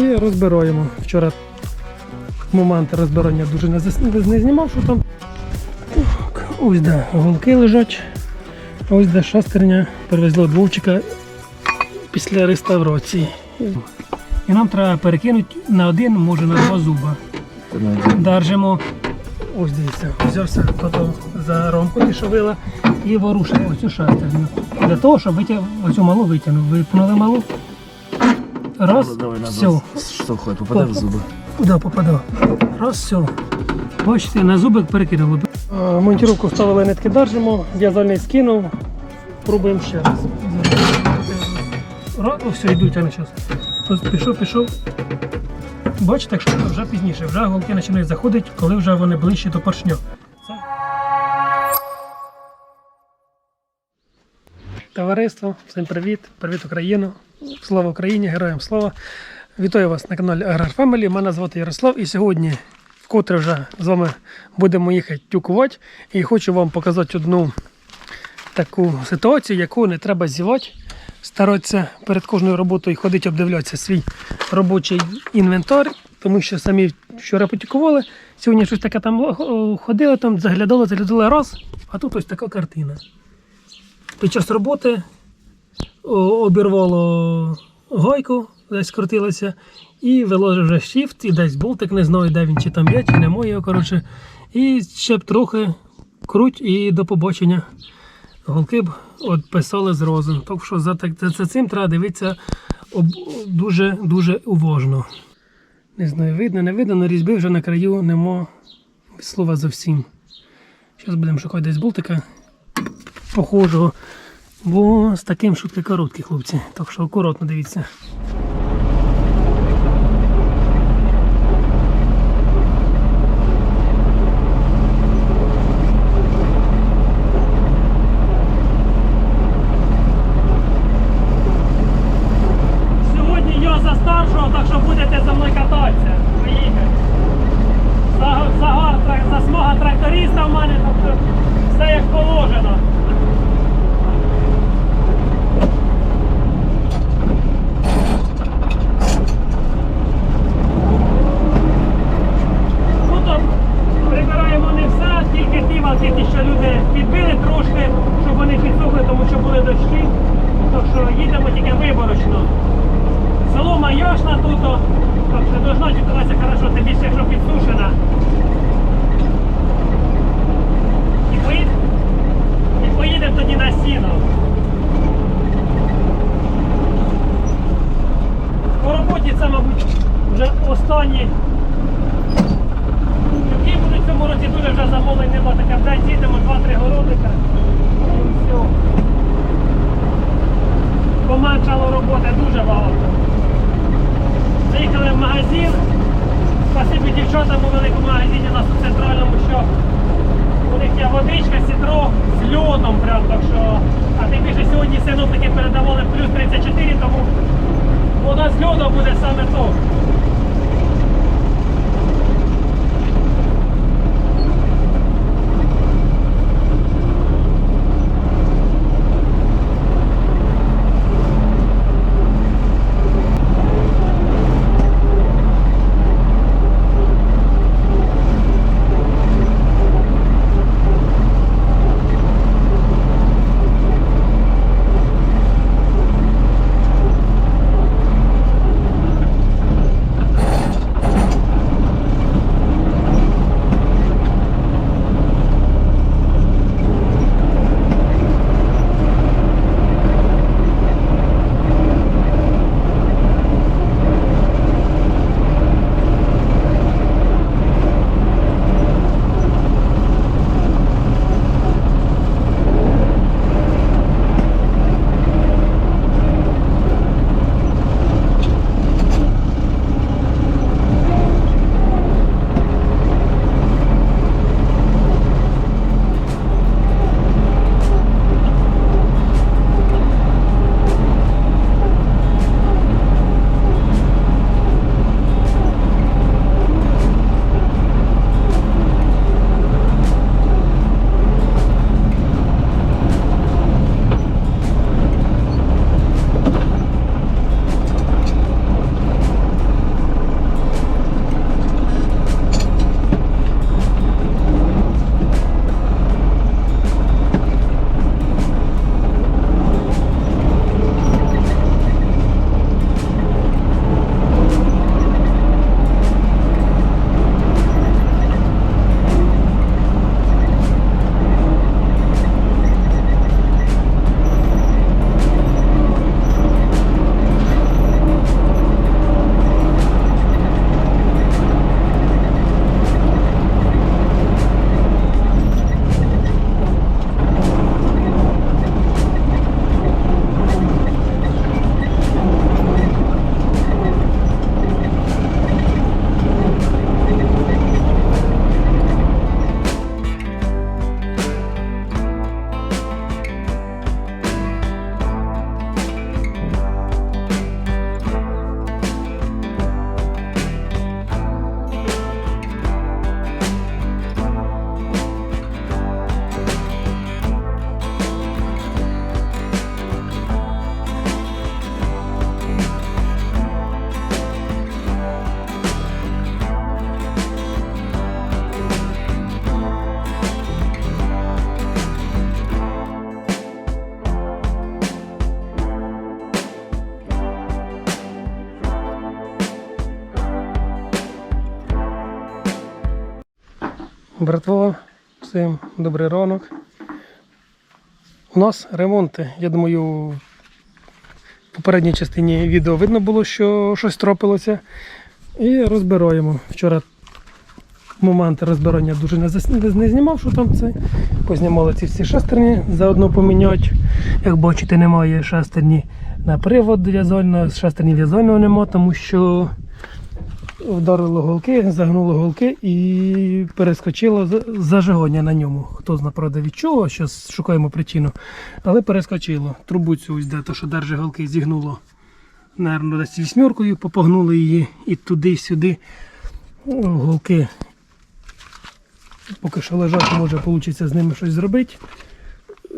і розбираємо. Вчора момент розбирання дуже не, зас- не знімав, що там. Ось де голки лежать. Ось де шестерня привезли від Вовчика після реставрації. І нам треба перекинути на один, може на два зуба. Держимо. Ось дивіться, взявся за ромку тішовила і ворушив оцю шестерню. Для того, щоб витяг, оцю малу витягнув. Випнули малу. Раз, все. Штовхай, попаде в зуби. Куди попадав? Раз, все. Бачите, на зубик перекинули. Монтіровку вставили нитки держимо, в'язальний скинув. Пробуємо ще раз. Раз, о, все, йдуть вони зараз. Ось Пішов, пішов. Бачите, що вже пізніше, вже голки починають заходити, коли вже вони ближче до поршня. Це... Товариство, всім привіт, привіт Україну, слава Україні, героям слава. Вітаю вас на каналі Аграр Family. Мене звати Ярослав і сьогодні вкотре вже з вами будемо їхати тюкувати. І хочу вам показати одну таку ситуацію, яку не треба зівати. Старатися перед кожною роботою ходити обдивлятися свій робочий інвентар, тому що самі вчора потікували. Сьогодні щось таке там о, ходили, там заглядали, заглядали раз, а тут ось така картина. Під час роботи обірвало гайку, десь крутилося, і виложив вже shift, і десь болтик, не знаю, де він, чи там є, чи немає його, коротше. І ще б трохи круть і до побачення. Голки б писали з розум. Так що за, за, цим треба дивитися дуже дуже уважно. Не знаю, видно, не видно, але різьби вже на краю нема слова зовсім. Зараз будемо шукати десь болтика похожого. Бо з таким шутки короткі, хлопці. Так що акуратно дивіться. Сьогодні я за старшого, так що будете за мною кататися. Поїхати. За, за, засмага тракториста в мене, тобто все як положено. Ну то прибираємо не все, тільки ті валки, що люди підбили трошки, щоб вони підсохли, тому що були дощі. Так що їдемо тільки виборочно. Село Майошна тут, о, так що должна читатися хорошо, тим більше, якщо підсушена. І поїдемо, і поїдемо тоді на сіно. По роботі це, мабуть, вже останні. Які будуть в цьому році дуже вже замовлень нема, таке в день з'їдемо 2-3 городика. І все. Поменшало роботи дуже багато. Заїхали в магазин. Спасибі дівчатам у великому магазині у нас у центральному, що у них є водичка, сідро з льодом прям так що. А тим більше сьогодні синоптики передавали плюс 34, тому вода з льодом буде саме то. Братво, всім добрий ранок. У нас ремонти. Я думаю, в попередній частині відео видно було, що щось трапилося. І розбираємо. Вчора моменти розбирання дуже не, зас- не- знімав, що там це. Познімали ці всі шестерні, заодно поміняти. Як бачите, немає шестерні на привод в'язального, шестерні в'язального нема, тому що вдарило голки, загнуло голки і перескочило за- зажигання на ньому. Хто зна, правда, від чого, зараз шукаємо причину. Але перескочило. Трубу цю ось де, то, що держи голки, зігнуло. Наверно, десь вісьміркою, попогнули її і туди, і сюди. Ну, Голки поки що лежать, може вийде з ними щось зробити.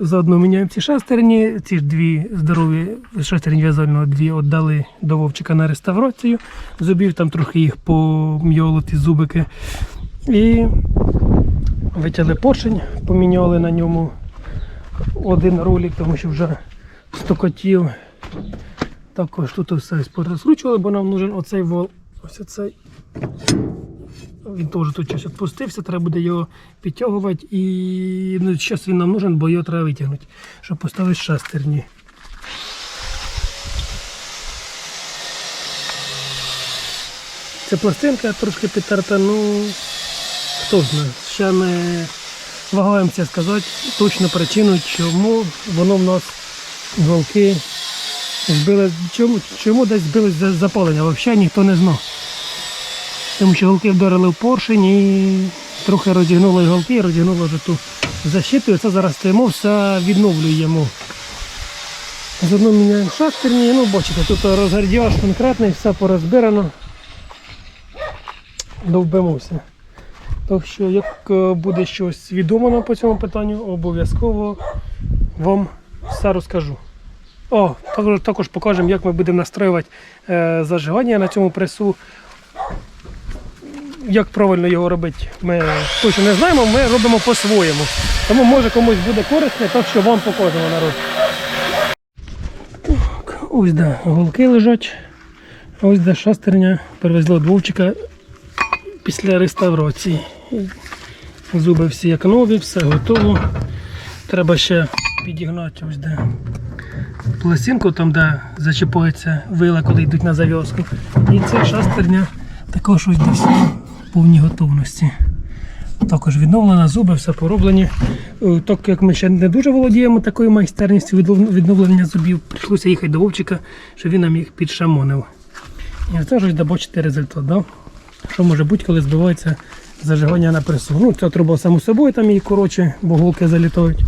Заодно міняємо ці шестерні. Ці ж дві здорові шестерні в'язального дві віддали до Вовчика на реставрацію. Зубів там трохи їх пом'йолоті зубики. І витягли поршень, поміняли на ньому один ролик, тому що вже стокотів. Також тут все порозкручували, бо нам нужен оцей вол. Ось оцей. Він теж тут щось відпустився, треба буде його підтягувати і ну, зараз він нам нужен, бо його треба витягнути, щоб поставити шестерні. Ця пластинка трошки підтерта, ну хто знає. Ще ми вагаємося сказати точну причину, чому воно в нас голки збили, чому, чому десь збилось запалення, взагалі ніхто не знав. Тому що голки вдарили в поршень і трохи розігнуло і голки, і вже ту защиту. І це зараз стоїмо, все відновлюємо. Заодно міняємо шестерні. Ну, бачите, тут розгардіаж конкретний, все порозбирано. Довбимося. Так що, як е, буде щось відомо по цьому питанню, обов'язково вам все розкажу. О, також, також покажемо, як ми будемо настроювати е, зажигання на цьому пресу. Як правильно його робити, ми точно не знаємо, ми робимо по-своєму. Тому може комусь буде корисне, так що вам покажемо народ. Ось де голки лежать. Ось де шестерня привезли від Вовчика після реставрації. Зуби всі як нові, все готово. Треба ще підігнати ось де пластинку, там де зачіпується вила, коли йдуть на зав'язку. І ця шестерня також ось де всі в повній готовності. Також відновлена, зуби, все пороблені. Е, Так як ми ще не дуже володіємо такою майстерністю відновлення зубів, прийшлося їхати до Вовчика, щоб він нам їх підшамонив. І це ж результат. Да? Що може бути, коли збивається зажигання на пресу. Ну, ця труба само собою там її коротше, бо голки залітають.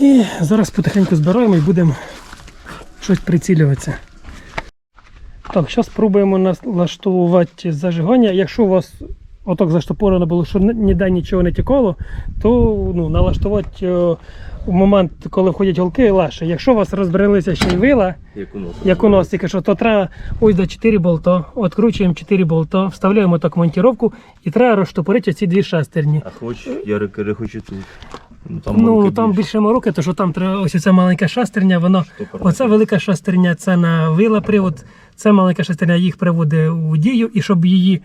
І зараз потихеньку збираємо і будемо щось прицілюватися. Так, зараз спробуємо налаштувати зажигання. Якщо у вас отак заштопорено було, що ніде нічого не тікало, то ну, налаштувати е, в момент, коли входять голки, легше. Якщо у вас розбралися ще й вила, Як у нас. тільки що, то треба ось до 4 болта, відкручуємо 4 болта, вставляємо так монтіровку і треба розштопорити ці дві шестерні. А хоч, я хочу тут. Ну там, Ну там більше. більше мороки, то що там треба ось ця маленька шестерня, воно Штопор оця велика шестерня, це на вила привод, це маленька шестерня їх приводить у дію, і щоб її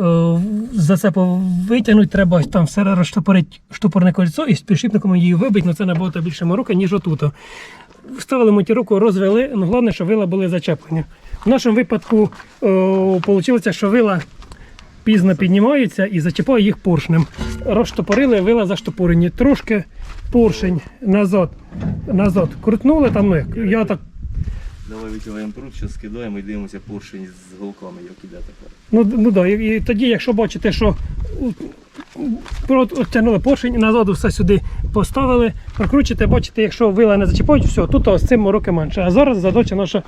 е, за це витягнути, треба там все розштопорити штопорне кольцо і з підшипником її вибити, ну це набагато більше мороки, ніж отут. Вставили мотіруку, розвели, ну головне, щоб вила були зачеплені. В нашому випадку вийшло, що вила пізно піднімаються і зачіпаю їх поршнем. Розштопорили, вила заштопорені. Трошки поршень назад, назад крутнули. Там, ну, я так, Давай витягаємо пруд, зараз скидаємо і дивимося поршень з голками, як іде тепер. ну, ну да, і, тоді, якщо бачите, що от- оттягнули поршень назад все сюди поставили, прокручуєте, бачите, якщо вила не зачіпають, все, тут з цим мороки менше. А зараз задача наша.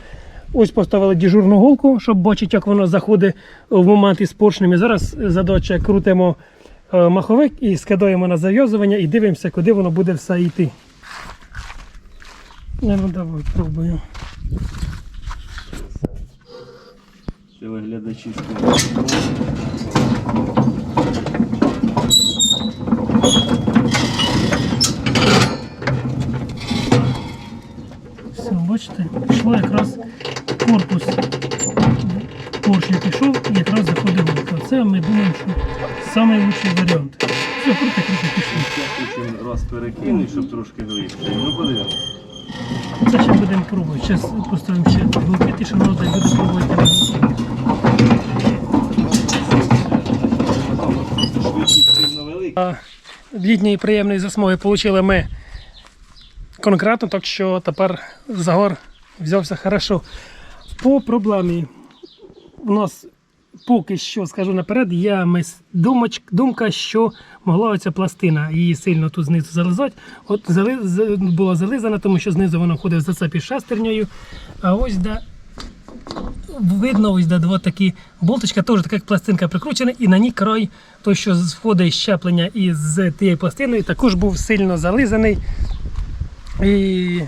Ось поставили дежурну голку, щоб бачити, як воно заходить в момент із поршнем. І зараз задача крутимо е, маховик і скидаємо на зав'язування і дивимося, куди воно буде все йти. Ну, давай, пробуємо. Телеглядачі Все, бачите, пішло якраз корпус поршня пішов і якраз заходить голка. Це ми думаємо, що найкращий варіант. Все, пішли. Я хочу раз перекинути, щоб трошки глибше. Ну подивимось. Це ще будемо пробувати. Зараз поставимо ще глупити, що воно так буде пробувати. Літньої приємної засмоги отримали ми конкретно, так що тепер Загор взявся хорошо. По проблемі у нас поки що, скажу наперед, є думка, що могла оця пластина її сильно тут знизу зализати. От зали, була зализана, тому що знизу вона входить в зацепі шестернею. А ось де видно, ось де два такі болточка, теж така як пластинка прикручена, і на ній край, той, що входить щеплення із тією пластиною, також був сильно зализаний. І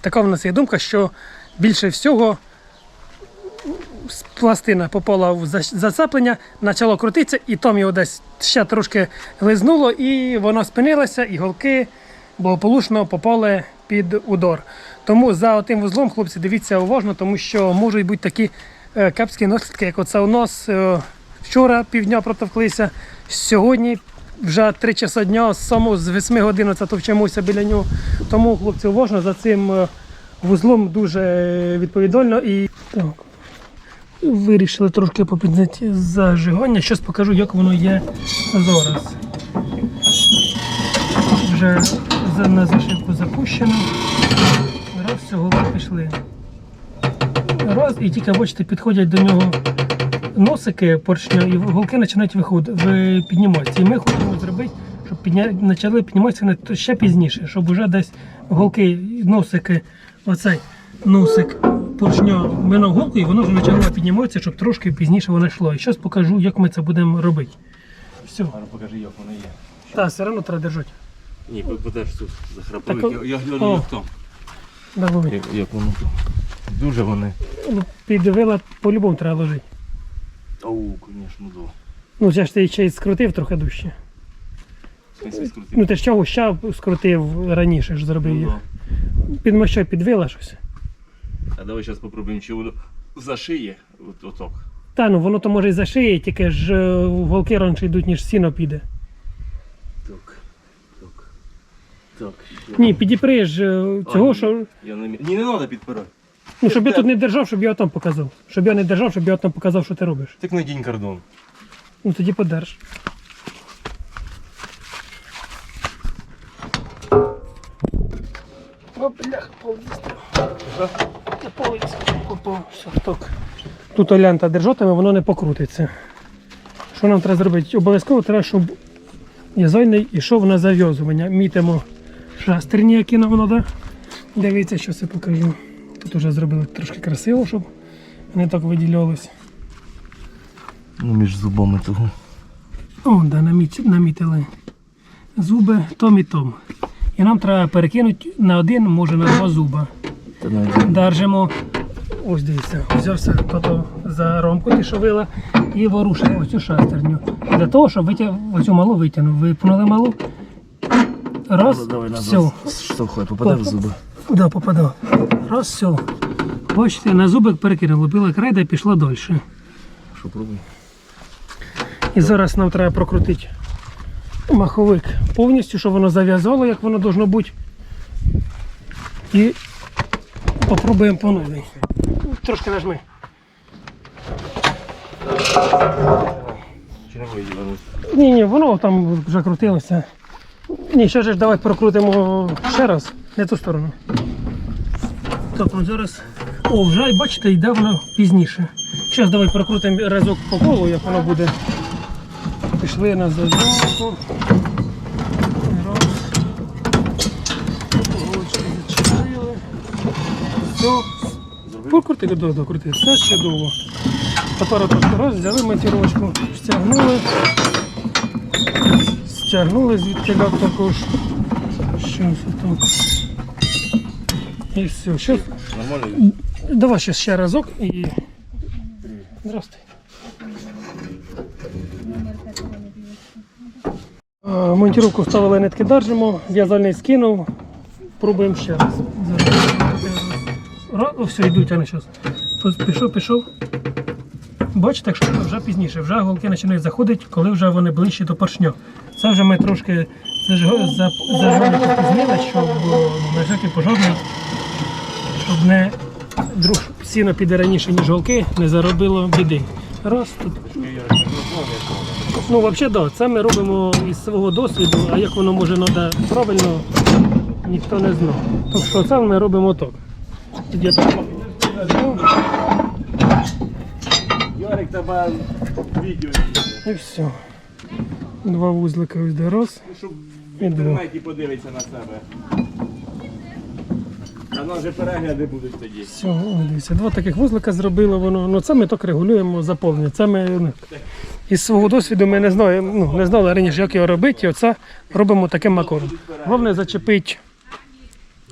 така в нас є думка, що більше всього пластина попала в за- зацеплення, почало крутитися, і там його десь ще трошки лизнуло, і воно спинилося, і голки благополучно попали під удар. Тому за тим вузлом, хлопці, дивіться уважно, тому що можуть бути такі е, кепські наслідки, як оце у нас е, вчора півдня протовклися, сьогодні вже 3 часа дня, самого з 8 годин це товчемося біля нього. Тому, хлопці, уважно за цим е, вузлом дуже відповідально і так. Вирішили трошки попідняти зажигання. Щось покажу, як воно є зараз. Вже на зашивку запущено. Раз, всього пішли. Раз, і тільки бачите, підходять до нього носики поршня, і голки починають виходити, підніматися. І ми хочемо зробити, щоб підня... почали підніматися ще пізніше, щоб вже десь голки, носики, оцей носик поршня минув голку, і воно вже почало підніматися, щоб трошки пізніше воно йшло. І зараз покажу, як ми це будемо робити. Все. Гарно покажи, як воно є. Так, все одно треба держати. Ні, подержи тут захрапив. Так, Я, о. гляну, як там. Давай. Як, як воно там. Дуже вони. Ну, Підвила по-любому треба ложити. Оу, звісно, да. Ну, це ж ти ще й скрутив трохи дужче. Скрутив. Ну ти ж чого ще скрутив раніше ж зробив їх. Ну, Під мощою підвила щось. А давай зараз попробуємо, чи воно зашиє. От, отак. Та ну воно то може і зашиє, тільки ж е, голки раніше йдуть, ніж сіно піде. Так. Так. Так. ще. Ні, підіпри ж е, А, цього, ні. що. Я не... Ні, не треба підпирати. Ну, щоб я тут не держав, щоб я там показав. Щоб я не держав, щоб я там показав, що ти робиш. Так надінь кордон. Ну тоді подерж. О, бляха, повністю. Все, так. Тут лента держатиме, воно не покрутиться. Що нам треба зробити? Обов'язково треба, щоб язойний йшов на зав'язування. Мітимо шестерні, які нам треба. Дивіться, що це покажу. Тут вже зробили трошки красиво, щоб не так виділялось. Ну, між зубами того. О, да, наміт, намітили зуби том і том. І нам треба перекинути на один, може на два зуба. Держимо, ось дивіться, взявся тото за ромку тишовила і ворушимо оцю шестерню. Для того, щоб витяг, оцю малу витягнув. Випнули малу. Раз, все. Штовхай, попаде в зуби. Да, попадав. Раз, все. Бачите, на зубик перекинули, била крайда і пішло далі. Що пробуй? І зараз нам треба прокрутити маховик повністю, щоб воно зав'язало, як воно должно бути. І попробуємо по новій. Трошки нажми. Ні, ні, воно там вже крутилося. Ні, ще ж давай прокрутимо ще раз, не ту сторону. Так, ну зараз. О, вже бачите, йде воно пізніше. Зараз давай прокрутимо разок по колу, як воно буде. Пішли на заземку. Раз. Все. Покрути, до, докрути. Все чудово. Тепер трошки раз, взяли монтировочку, стягнули. Стягнули звідти також. Щось отак. І все. Щас Нормально? Давай ще, ще разок і. Здравствуй. Е, Монтировку вставили нитки держимо, в'язальний скинув. Пробуємо ще раз. Зараз. Ра- О, все, йдуть вони зараз. Пішов, пішов. бачите, якщо вже пізніше, вже голки починають заходити, коли вже вони ближчі до поршню. Це вже ми трошки зажго- за- зажгли попізнили, щоб о, на всякий пожарний, щоб не друг сіно піде раніше, ніж голки, не заробило біди. Раз, тут Ну, взагалі, так. Це ми робимо із свого досвіду, а як воно може треба правильно, ніхто не знає. Так що це ми робимо так. Ярик тебе відео, І все. Два вузлика ось де раз. щоб в інтернеті подивитися на себе. А нас же перегляди будуть тоді. Все, о, дивіться, два таких вузлика зробило воно. Ну це ми так регулюємо заповнення. Це ми ну, із свого досвіду ми не знаємо, ну, не знали раніше, як його робити, і оце робимо таким макором. Головне зачепити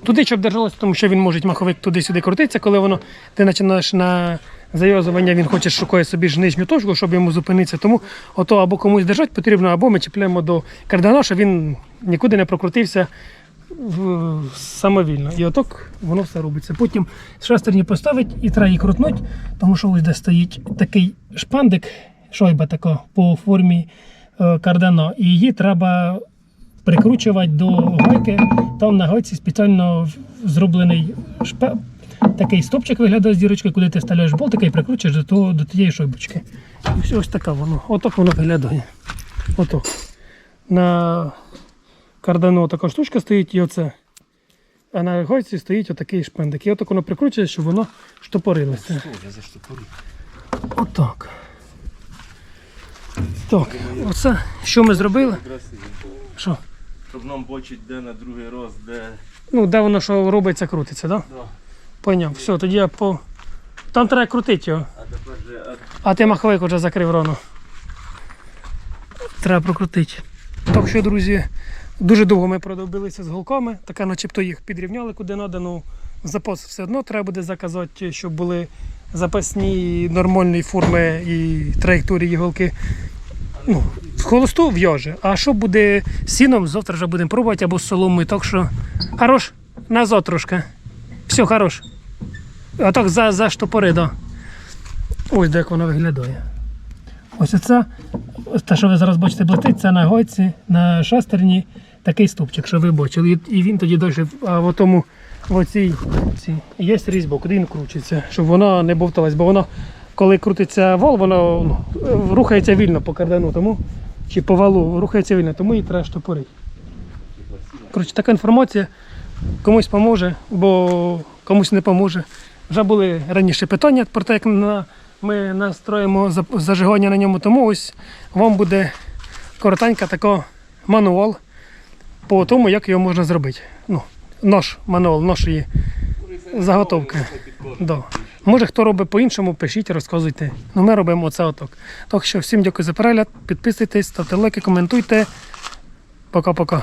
туди, щоб держалося, тому що він може маховик туди-сюди крутитися, коли воно ти починаєш на зав'язування, він хоче шукає собі ж нижню точку, щоб йому зупинитися. Тому ото або комусь держати потрібно, або ми чіпляємо до кардана, щоб він нікуди не прокрутився самовільно. І отак воно все робиться. Потім шестерні поставить і треба її крутнути, тому що ось де стоїть такий шпандик, шойба така по формі е, кардана, і її треба прикручувати до гайки. Там на гайці спеціально зроблений шпе... такий стопчик виглядає з дірочкою, куди ти вставляєш болтика і прикручуєш до, того, до тієї шойбочки. І все ось таке воно. Отак воно виглядає. Отак. На кардану така штучка стоїть і оце. А на гайці стоїть отакий шпендик. І отак воно прикручує, щоб воно штопорилося. Отак. Так, оце що ми зробили? Що? Щоб нам бачить, де на другий раз, де. Ну, де воно що робиться, крутиться, так? Да? Да. Поняв. Все, тоді я по. Там треба крутити його. А тепер же. а ти маховик вже закрив рано. Треба прокрутити. Так що, друзі, дуже довго ми продовбилися з голками, така начебто їх підрівняли куди треба. Ну, запас все одно треба буде заказати, щоб були запасні нормальної форми і траєкторії голки. Ну, холосту в'яже. А що буде з сіном, завтра вже будемо пробувати або з соломою. Так що хорош, назад трошки. Все, хорош. А так за, за штопори, да. Ось де як воно виглядає. Ось оце, те, що ви зараз бачите, блистить, це на гойці, на шестерні такий стовпчик, що ви бачили. І- він тоді далі, в тому, в оцій, цій, є різьба, куди він кручиться, щоб воно не бовталось, бо воно, коли крутиться вал, воно ну, рухається вільно по кардану, тому, чи по валу рухається вільно, тому і треба штопорити. Коротше, така інформація комусь поможе, бо комусь не поможе. Вже були раніше питання про те, як на, ми настроїмо зажигання на ньому, тому ось вам буде коротенька така мануал по тому, як його можна зробити. Ну, наш мануал нашої заготовки. Да. Може, хто робить по-іншому, пишіть, розказуйте. Ну, ми робимо оце отак. Так що всім дякую за перегляд, підписуйтесь, ставте лайки, коментуйте. Пока-пока.